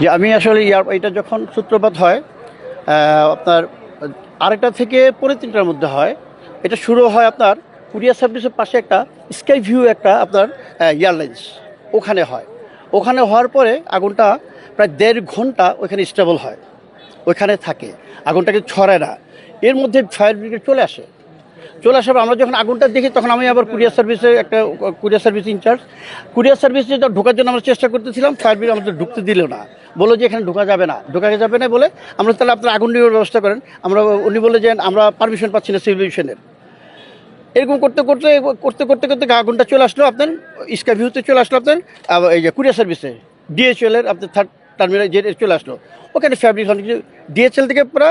যে আমি আসলে ইয়ার এটা যখন সূত্রপাত হয় আপনার আরেকটা থেকে পরে তিনটার মধ্যে হয়। এটা শুরু হয় আপনার কুরিয়ার সার্ভিসের পাশে একটা স্কাই ভিউ একটা আপনার এয়ারলাইন্স ওখানে হয়। ওখানে হওয়ার পরে আগুনটা প্রায় দেড় ঘণ্টা ওইখানে স্টেবল হয়। ওইখানে থাকে। আগুনটাকে ছড়ায় না। এর মধ্যে ফায়ার ব্রিগেড চলে আসে। চলে আসার পর আমরা যখন আগুনটা দেখি, তখন আমি আবার কুরিয়ার সার্ভিসের একটা কুরিয়ার সার্ভিস ইনচার্জ কুরিয়ার সার্ভিসে ঢোকার জন্য আমরা চেষ্টা করতেছিলাম ব্রিগেড আমাদের ঢুকতে দিল না। বলল যে এখানে ঢোকা যাবে না। ঢোকা যাবে না বলে আমরা তাহলে আপনার আগুন নেওয়ার ব্যবস্থা করেন। আমরা, উনি বলে যে আমরা পারমিশন পাচ্ছি না সিভিল মিশনের এরকম করতে করতে করতে করতে করতে আগুনটা চলে আসলো আপনার স্কাই ভিউতে চলে আসলো আপনার এই যে কুরিয়ার সার্ভিসে ডিএচএল এর আপনার থার্ড টার্মিনাল যে চলে আসলো। ওখানে ফ্যাব্রিক ডিএচএল থেকে পুরো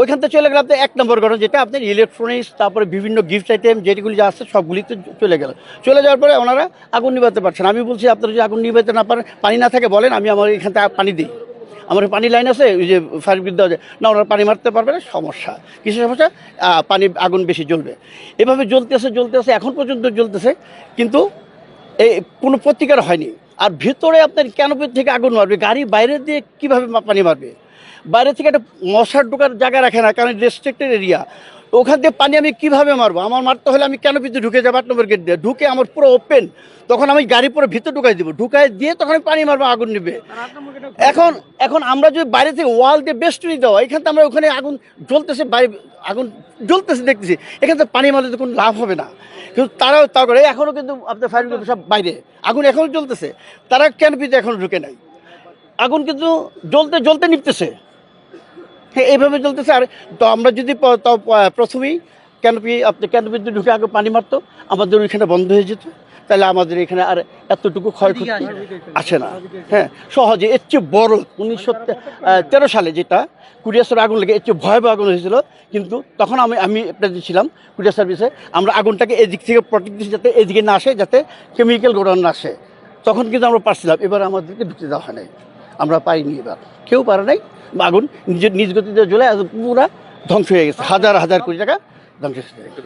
ওইখান থেকে চলে গেল আপনার এক নম্বর ঘটনা যেটা আপনার ইলেকট্রনিক্স তারপরে বিভিন্ন গিফট আইটেম যেগুলি যা আছে সবগুলিতে চলে গেল। চলে যাওয়ার পরে ওনারা আগুন নিভাতে পারছেন। আমি বলছি, আপনারা যদি আগুন নিভাতে না পারেন, পানি না থাকে বলেন, আমি আমার এখান থেকে পানি দিই। আমার পানি লাইন আছে, ওই যে ফায়ার ব্রিগেড দেওয়া যায় না, ওনারা পানি মারতে পারবে না, সমস্যা। কিছু সমস্যা পানি, আগুন বেশি জ্বলবে। এভাবে জ্বলতেছে জ্বলতেছে, এখন পর্যন্ত জ্বলতেছে, কিন্তু এই কোনো প্রতিকার হয়নি। আর ভিতরে আপনার ক্যানোপি থেকে আগুন মারবে? গাড়ি বাইরে দিয়ে কীভাবে পানি মারবে? বাইরে থেকে একটা মশার ঢোকার জায়গা রাখে না কারণ রেস্ট্রিক্টেড এরিয়া ওখান থেকে পানি আমি কীভাবে মারবো? আমার মারতে হলে আমি ক্যানোপিতে ঢুকে যাব আট নম্বর গেট দিয়ে? ঢুকে আমার পুরো ওপেন তখন আমি গাড়ি পুরো ভিতরে ঢুকাই দিব। ঢুকাই দিয়ে তখন আমি পানি মারবো আগুন নিবে। এখন এখন আমরা যদি বাইরে থেকে ওয়াল দিয়ে বেস্টনি দেওয়া এখান থেকে আমরা ওখানে আগুন জ্বলতেছে বাইরে আগুন জ্বলতেছে দেখতেছি। এখান থেকে পানি মারলে তো কোনো লাভ হবে না। কিন্তু তারাও তা করে এখনও কিন্তু আপনার ফায়ার সব বাইরে। আগুন এখনও জ্বলতেছে। তারা ক্যানপিতে এখনও ঢুকে নাই? আগুন কিন্তু জ্বলতে জ্বলতে নিপতেছে। হ্যাঁ এইভাবে চলতেছে আর তো আমরা যদি প্রথমেই ক্যানোপি আপনি ক্যানোপিতে ঢুকে আগে পানি মারতো, আমাদের ওইখানে বন্ধ হয়ে যেত। তাহলে আমাদের এখানে আর এতটুকু ক্ষয়ক্ষতি আসে না। হ্যাঁ সহজে এর চেয়ে বড় উনিশশো তেরো সালে যেটা কুরিয়াসের আগুন লেগে এর চেয়ে ভয়াবহ আগুন হয়েছিল। কিন্তু তখন আমি আমি আপনাদের ছিলাম কুরিয়ার সার্ভিসে। আমরা আগুনটাকে এদিক থেকে প্রোটেক্ট দিচ্ছি যাতে এদিকে না আসে, যাতে কেমিক্যাল গোডাউন না আসে। তখন কিন্তু আমরা পারছিলাম। এবার আমাদেরকে ঢুকতে দেওয়া হয় নাই। আমরা পাইনি এবার। কেউ পারে নাই। আগুন নিজের নিজ গতিতে জ্বলে পুরা ধ্বংস হয়ে গেছে। হাজার হাজার কোটি টাকা ধ্বংস হয়ে গেছে।